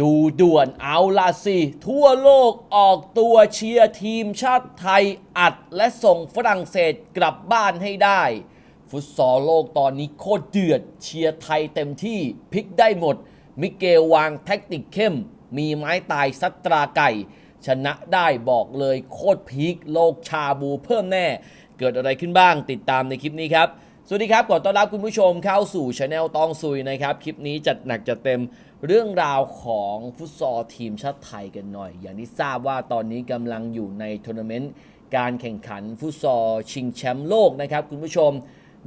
ดูด่วนเอาละสิ ทั่วโลกออกตัวเชียร์ทีมชาติไทยอัดและส่งฝรั่งเศสกลับบ้านให้ได้ ฟุตซอลโลกตอนนี้โคตรเดือดเชียร์ไทยเต็มที่พลิกได้หมด มิเกลวางแท็กติกเข้ม มีไม้ตายสัตราไก่ ชนะได้บอกเลยโคตรพีคโลกชาบูเพิ่มแน่ เกิดอะไรขึ้นบ้างติดตามในคลิปนี้ครับ สวัสดีครับ ขอต้อนรับคุณผู้ชมเข้าสู่ช anel ตองซุยนะครับ คลิปนี้จัดหนักจัดเต็มเรื่องราวของฟุตซอลทีมชาติไทยกันหน่อย อย่างที่ทราบว่าตอนนี้กำลังอยู่ในทัวร์นาเมนต์การแข่งขันฟุตซอลชิงแชมป์โลกนะครับคุณผู้ชม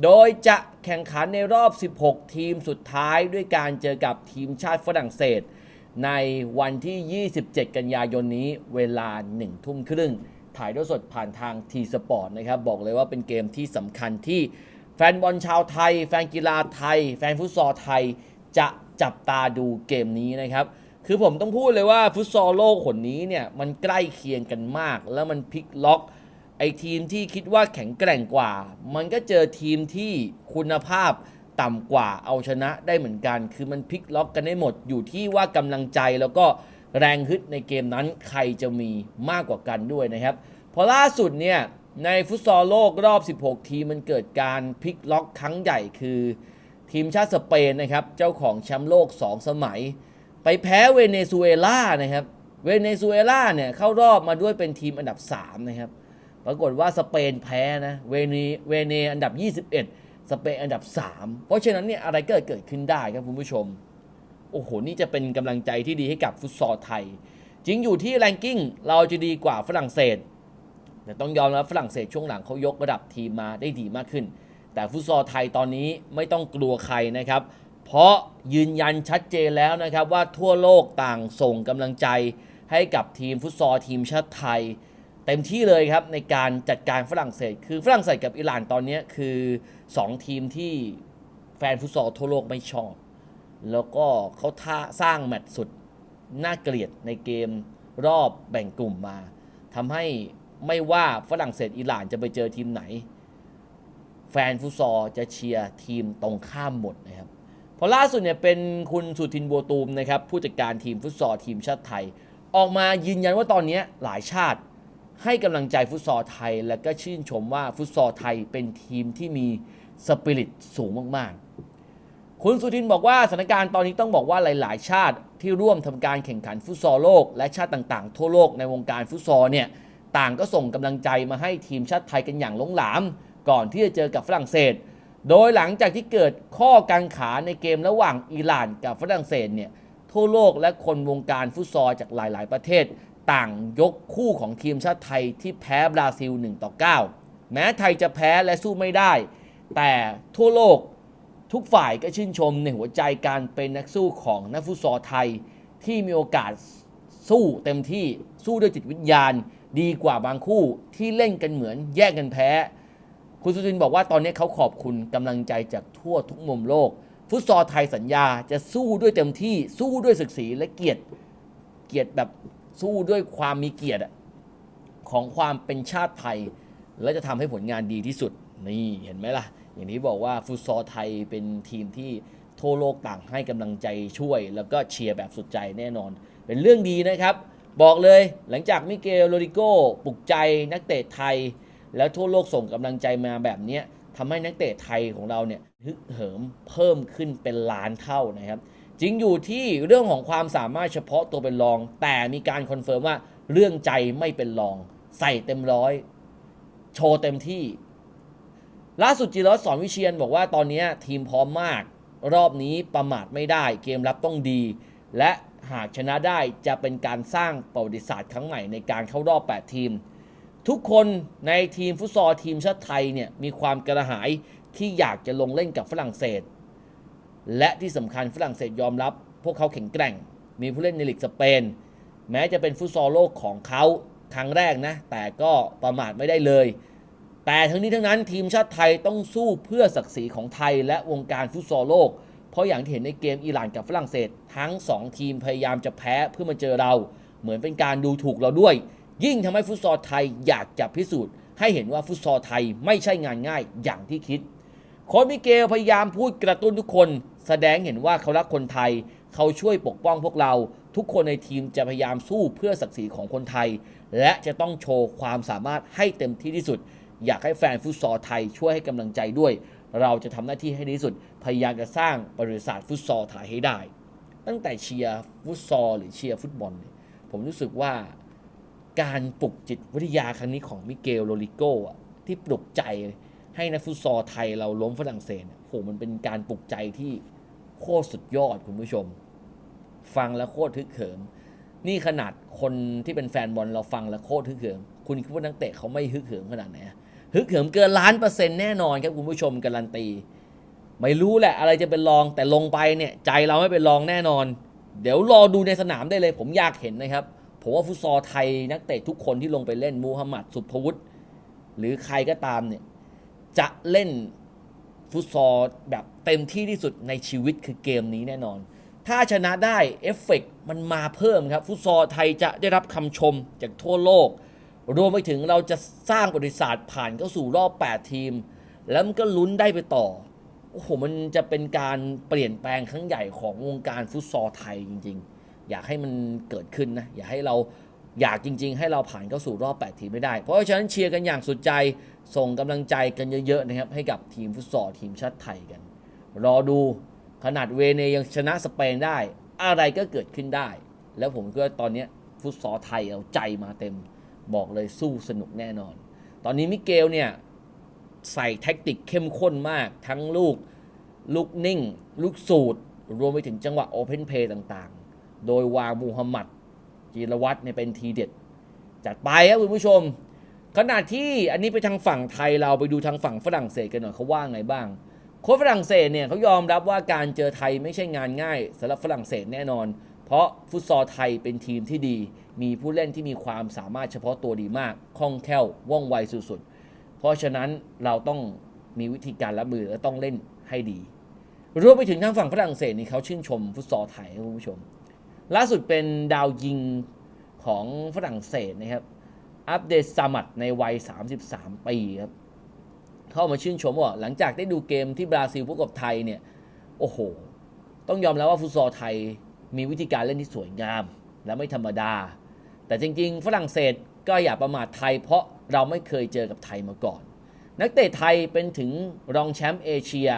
โดยจะแข่งขันในรอบ 16 ทีมสุดท้ายด้วยการเจอกับทีมชาติฝรั่งเศส ในวันที่ 27 กันยายนนี้เวลา 1 ทุ่มครึ่งถ่ายด้วยสดผ่านทางทีสปอร์ตนะครับบอกเลยว่าเป็นเกมที่สำคัญที่ แฟนบอลชาวไทย แฟนกีฬาไทย แฟนฟุตซอลไทยจะจับตาดูเกมนี้นะครับ คือผมต้องพูดเลยว่าฟุตซอลโลกคนนี้เนี่ยมันใกล้เคียงกันมาก แล้วมันพลิกล็อก ไอทีมที่คิดว่าแข็งแกร่งกว่า มันก็เจอทีมที่คุณภาพต่ำกว่าเอาชนะได้เหมือนกัน คือมันพลิกล็อกกันได้หมดอยู่ที่ว่ากำลังใจแล้วก็แรงฮึดในเกมนั้นใครจะมีมากกว่ากันด้วยนะครับ พอล่าสุดเนี่ย ในฟุตซอลโลกรอบ 16 ทีมมันเกิดการพลิกล็อกครั้งใหญ่คือ ทีมชาติสเปนนะครับ เจ้าของแชมป์โลก 2 สมัย ไปแพ้เวเนซุเอลานะครับ เวเนซุเอลาเนี่ยเข้ารอบมาด้วยเป็นทีมอันดับ 3 นะครับ ปรากฏว่าสเปนแพ้นะเวเนเวเนอันดับ 21 สเปนอันดับ 3 เพราะฉะนั้นเนี่ยอะไรก็เกิดขึ้นได้ครับคุณผู้ชม โอ้โห นี่จะเป็นกำลังใจที่ดีให้กับฟุตซอลไทย จริงอยู่ที่แรงกิ้งเราจะดีกว่าฝรั่งเศส แต่ต้องยอมรับฝรั่งเศสช่วงหลังเขายกระดับทีมมาได้ดีมากขึ้น แต่ฟุตซอลไทยตอนนี้ไม่ต้องกลัวใครนะครับ เพราะยืนยันชัดเจนแล้วนะครับว่าทั่วโลกต่างส่งกำลังใจให้กับทีมฟุตซอลทีมชาติไทย เต็มที่เลยครับในการจัดการฝรั่งเศส คือฝรั่งเศสกับอิหร่านตอนนี้คือ 2 ทีมที่แฟนฟุตซอลทั่วโลกไม่ชอบ แล้วก็เขาท่าสร้างแมตช์สุดน่าเกลียดในเกมรอบแบ่งกลุ่มมาทำให้ ไม่ว่าฝรั่งเศสอิหร่านจะไปเจอทีมไหน แฟนฟุตซอลจะเชียร์ทีมตรงข้ามหมดนะครับพอล่าสุดเนี่ยเป็นคุณสุทินบัวตูมนะครับผู้จัดการทีมฟุตซอลทีมชาติไทย ออกมายืนยันว่าตอนนี้หลายชาติให้กำลังใจฟุตซอลไทย และก็ชื่นชมว่าฟุตซอลไทยเป็นทีมที่มีสปิริตสูงมากๆ คุณสุทินบอกว่าสถานการณ์ตอนนี้ต้องบอกว่าหลาย ๆ ชาติที่ร่วมทำการแข่งขันฟุตซอลโลก และชาติต่างๆ ทั่วโลกในวงการฟุตซอลเนี่ย ต่างก็ส่งกำลังใจมาให้ทีมชาติไทยกันอย่างล้นหลาม ก่อนที่จะเจอกับฝรั่งเศส โดยหลังจากที่เกิดข้อกังขาในเกมระหว่างอิหร่านกับฝรั่งเศสเนี่ยทั่วโลกและคนวงการฟุตซอลจากหลาย ๆ ประเทศ ต่างยกคู่ของทีมชาติไทยที่แพ้บราซิล1ต่อ9 แม้ไทยจะแพ้และสู้ไม่ได้ แต่ทั่วโลกทุกฝ่ายก็ชื่นชมในหัวใจการเป็นนักสู้ของนักฟุตซอลไทยที่มีโอกาสสู้เต็มที่สู้ด้วยจิตวิญญาณ ดีกว่าบางคู่ที่เล่นกันเหมือนแย่งกันแพ้ คุณสุทินบอกว่าตอนนี้เขาขอบคุณกำลังใจจากทั่วทุกมุมโลก ฟุตซอลไทยสัญญาจะสู้ด้วยเต็มที่สู้ด้วยศักดิ์ศรีและเกียรติเกียรติแบบสู้ด้วยความมีเกียรติของความเป็นชาติไทย และจะทำให้ผลงานดีที่สุดนี่เห็นไหมล่ะ อย่างที่บอกว่าฟุตซอลไทยเป็นทีมที่ทั่วโลกต่างให้กำลังใจช่วย แล้วก็เชียร์แบบสุดใจแน่นอน เป็นเรื่องดีนะครับ บอกเลยหลังจากมิเกลโรดิโกปลุกใจนักเตะไทย แล้วทั่วโลกส่งกำลังใจมาแบบนี้ทำให้นักเตะไทยของเราเนี่ยฮึกเหิมเพิ่มขึ้นเป็นล้านเท่านะครับจริงอยู่ที่เรื่องของความสามารถเฉพาะตัวเป็นรอง แต่มีการคอนเฟิร์มว่าเรื่องใจไม่เป็นรอง ใส่เต็มร้อย โชว์เต็มที่ ล่าสุดจิรวัตรสอนวิเชียนบอกว่าตอนนี้ทีมพร้อมมาก รอบนี้ประมาทไม่ได้ เกมรับต้องดี และ หากชนะได้จะเป็นการสร้างประวัติศาสตร์ครั้งใหม่ในการเข้ารอบ 8 ทีม ทุกคนในทีมฟุตซอลทีมชาติไทยเนี่ยมีความกระหายที่อยากจะลงเล่นกับฝรั่งเศส และที่สำคัญฝรั่งเศสยอมรับ พวกเขาแข็งแกร่ง มีผู้เล่นในลีกสเปน แม้จะเป็นฟุตซอลโลกของเขาครั้งแรกนะ แต่ก็ประมาทไม่ได้เลย แต่ทั้งนี้ทั้งนั้นทีมชาติไทยต้องสู้เพื่อศักดิ์ศรีของไทยและวงการฟุตซอลโลก เพราะอย่างที่เห็นในเกมอิหร่านกับฝรั่งเศส ทั้ง 2 ทีมพยายามจะแพ้เพื่อมาเจอเรา เหมือนเป็นการดูถูกเราด้วย ยิ่งทำให้ฟุตซอลไทยอยากจะพิสูจน์ ให้เห็นว่าฟุตซอลไทยไม่ใช่งานง่ายอย่างที่คิดโค้ชมิเกลพยายามพูดกระตุ้นทุกคน แสดงเห็นว่าเขารักคนไทย เขาช่วยปกป้องพวกเรา ทุกคนในทีมจะพยายามสู้เพื่อศักดิ์ศรีของคนไทย และจะต้องโชว์ความสามารถให้เต็มที่ที่สุด อยากให้แฟนฟุตซอลไทยช่วยให้กำลังใจด้วย เราจะทำหน้าที่ให้ดีที่สุด พยายามจะสร้างบริษัทฟุตซอลไทยให้ได้ ตั้งแต่เชียร์ฟุตซอลหรือเชียร์ฟุตบอลเนี่ยผมรู้สึกว่าการปลุกจิตวิทยาครั้งนี้ของมิเกลโรลิโกที่ปลุกใจให้นักฟุตซอลไทยเราล้มฝรั่งเศสเนี่ยโหมันเป็นการปลุกใจที่โคตรสุดยอดคุณผู้ชม ฟังแล้วโคตรทึกเขิม นี่ขนาดคนที่เป็นแฟนบอลเราฟังแล้วโคตรฮึกเหิม คุณคิดว่านักเตะเขาไม่ฮึกเหิมขนาดไหนอะ ฮึกเหิมเกินล้านเปอร์เซ็นต์แน่นอนครับคุณผู้ชมการันตี ไม่รู้แหละอะไรจะเป็นรองแต่ลงไปเนี่ยใจเราไม่เป็นรองแน่นอน เดี๋ยวรอดูในสนามได้เลย ผมอยากเห็นนะครับผมว่าฟุตซอลไทยนักเตะทุกคนที่ลงไปเล่นมูฮัมหมัดสุภวุฒิหรือใครก็ตามเนี่ยจะเล่นฟุตซอลแบบเต็มที่ที่สุดในชีวิตคือเกมนี้แน่นอน ถ้าชนะได้เอฟเฟกต์มันมาเพิ่มครับ ฟุตซอลไทยจะได้รับคำชมจากทั่วโลก รวมไปถึงเราจะสร้างบริษัทผ่านเข้าสู่รอบ 8 ทีม แล้วมันก็ลุ้นได้ไปต่อ โอ้โห มันจะเป็นการเปลี่ยนแปลงครั้งใหญ่ของวงการฟุตซอลไทยจริง ๆ อยากให้มันเกิดขึ้นนะ อยากให้เราอยากจริง ๆ ให้เราผ่านเข้าสู่รอบ 8 ทีมไม่ได้ เพราะฉะนั้นเชียร์กันอย่างสุดใจ ส่งกำลังใจกันเยอะๆนะครับให้กับทีมฟุตซอลทีมชาติไทยกัน รอดูขนาดเวเนยังชนะสเปนได้ อะไรก็เกิดขึ้นได้ แล้วผมก็ตอนนี้ฟุตซอลไทยเอาใจมาเต็ม บอกเลยสู้สนุกแน่นอน ตอนนี้มิเกลเนี่ยใส่แท็กติกเข้มข้นมาก ทั้งลูกลูกนิ่ง ลูกสูตร รวมไปถึงจังหวะโอเพนเพย์ต่างๆ โดยวางมูฮัมหมัดจีรวัตรเนี่ยเป็นทีเด็ด จัดไปครับคุณผู้ชม ขณะที่อันนี้ไปทางฝั่งไทยเราไปดูทางฝั่งฝรั่งเศสกันหน่อยเขาว่าไงบ้างโค้ชฝรั่งเศสเนี่ยเขายอมรับว่าการเจอไทยไม่ใช่งานง่ายสำหรับฝรั่งเศสแน่นอน ราะฟุตซอลไทยเป็นทีมที่ดี มีผู้เล่นที่มีความสามารถเฉพาะตัวดีมาก คล่องแคล่ว ว่องไวสุดๆ เพราะฉะนั้นเราต้องมีวิธีการรับมือและต้องเล่นให้ดี รวมไปถึงทางฝั่งฝรั่งเศสนี่เขาชื่นชมฟุตซอลไทยครับคุณผู้ชม ล่าสุดเป็นดาวยิงของฝรั่งเศสนะครับอัปเดตซามัดในวัย 33 ปีครับเข้ามาชื่นชมว่าหลังจากได้ดูเกมที่บราซิลพบกับไทยเนี่ย โอ้โห ต้องยอมแล้วว่าฟุตซอลไทย มีวิธีการเล่นที่สวยงาม และไม่ธรรมดา แต่จริงๆ ฝรั่งเศสก็อย่าประมาทไทย เพราะเราไม่เคยเจอกับไทยมาก่อน นักเตะไทยเป็นถึงรองแชมป์เอเชีย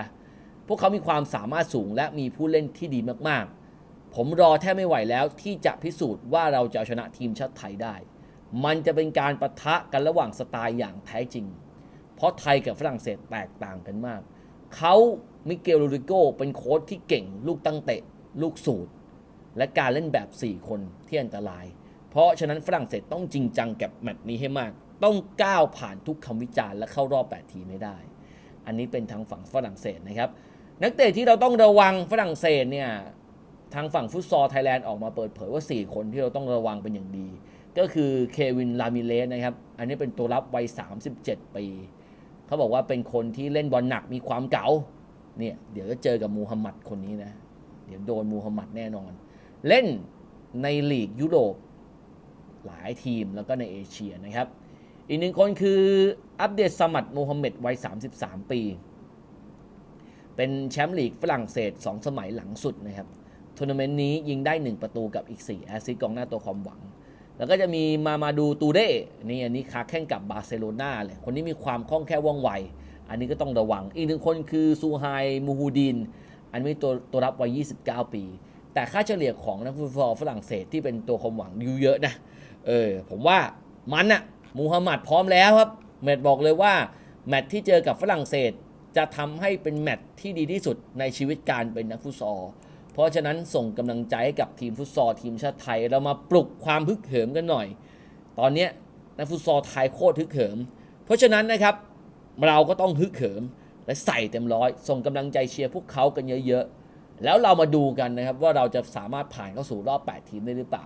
พวกเขามีความสามารถสูงและมีผู้เล่นที่ดีมากๆ ผมรอแทบไม่ไหวแล้วที่จะพิสูจน์ว่าเราจะชนะทีมชาติไทยได้ มันจะเป็นการประทะกันระหว่างสไตล์อย่างแท้จริง เพราะไทยกับฝรั่งเศสแตกต่างกันมาก เขามิเกลโรดิโกเป็นโค้ชที่เก่งลูกตั้งเตะลูกสูตร และการเล่นแบบ 4 คนที่อันตราย เพราะฉะนั้นฝรั่งเศสต้องจริงจังกับแมตช์นี้ให้มาก ต้องก้าวผ่านทุกคำวิจารณ์และเข้ารอบ 8 ทีมให้ได้ อันนี้เป็นทางฝั่งฝรั่งเศสนะครับ นักเตะที่เราต้องระวังฝรั่งเศสเนี่ยทางฝั่งฟุตซอลไทยแลนด์ออกมาเปิดเผยว่า 4 คนที่เราต้องระวังเป็นอย่างดี ก็คือเควินลามิเลสนะครับ อันนี้เป็นตัวรับวัย 37 ปี เขาบอกว่าเป็นคนที่เล่นบอลหนักมีความเก๋าเนี่ยเดี๋ยวจะเจอกับมูฮัมหมัดคนนี้นะ เดี๋ยวโดนมูฮัมหมัดแน่นอน เล่นในลีกยุโรปหลายทีมแล้วก็ในเอเชียนะครับ อีกหนึ่งคนคืออัปเดตสมัดโมฮัมเหม็ดวัย 33 ปี เป็นแชมป์ลีกฝรั่งเศส 2 สมัยหลังสุดนะครับทัวร์นาเมนต์นี้ยิงได้ 1 ประตูกับอีก 4 แอสซิสต์กองหน้าตัวความหวัง แล้วก็จะมีมามาดูตูเด้นี่อันนี้ค้าแข่งกับบาร์เซโลนาเลยคนนี้มีความคล่องแคล่วว่องไว อันนี้ก็ต้องระวัง อีกหนึ่งคนคือซูไฮมูฮูดิน อันนี้ตัวตัวรับวัย 29 ปี แต่ค่าเฉลี่ยของนักฟุตบอลฝรั่งเศสที่เป็นตัวความหวังอยู่เยอะนะ เออ ผมว่ามันอะมูฮัมหมัดพร้อมแล้วครับแมตช์บอกเลยว่า แมตช์ที่เจอกับฝรั่งเศสจะทำให้เป็นแมตช์ที่ดีที่สุดในชีวิตการเป็นนักฟุตซอล เพราะฉะนั้นส่งกำลังใจให้กับทีมฟุตซอลทีมชาติไทย เรามาปลุกความฮึกเหิมกันหน่อย ตอนนี้นักฟุตซอลไทยโคตรฮึกเหิม เพราะฉะนั้นนะครับเราก็ต้องฮึกเหิมและใส่เต็มร้อย ส่งกำลังใจเชียร์พวกเขากันเยอะๆ แล้วเรามาดูกันนะครับว่าเราจะสามารถผ่านเข้าสู่รอบ 8 ทีมได้หรือเปล่า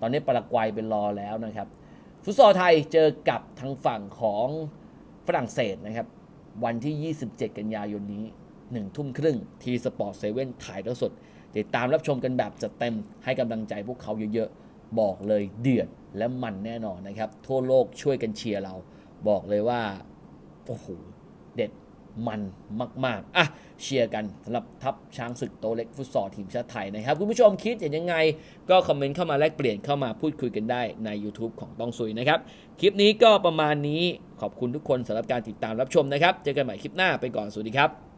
ตอนนี้ปารากวัยเป็นรอแล้วนะครับ ฟุตซอลไทยเจอกับทางฝั่งของฝรั่งเศสนะครับ วันที่ 27 กันยายนนี้ 1 ทุ่มครึ่งทีสปอร์ตเซเว่นถ่ายทอดสด ติดตามรับชมกันแบบจัดเต็มให้กำลังใจพวกเขาเยอะๆ บอกเลยเดือดและมันแน่นอนนะครับ ทั่วโลกช่วยกันเชียร์เรา บอกเลยว่าโอ้โหเด็ด มันมาก ๆ อะ เชียร์กันสำหรับทัพช้างศึกโตเล็กฟุตซอลทีมชาติไทยนะครับ คุณผู้ชมคิดเห็นยังไง ก็คอมเมนต์เข้ามาแลกเปลี่ยนเข้ามาพูดคุยกันได้ใน YouTube ของต้องซุยนะครับ คลิปนี้ก็ประมาณนี้ขอบคุณทุกคนสำหรับการติดตามรับชมนะครับ เจอกันใหม่คลิปหน้าไปก่อนสวัสดีครับ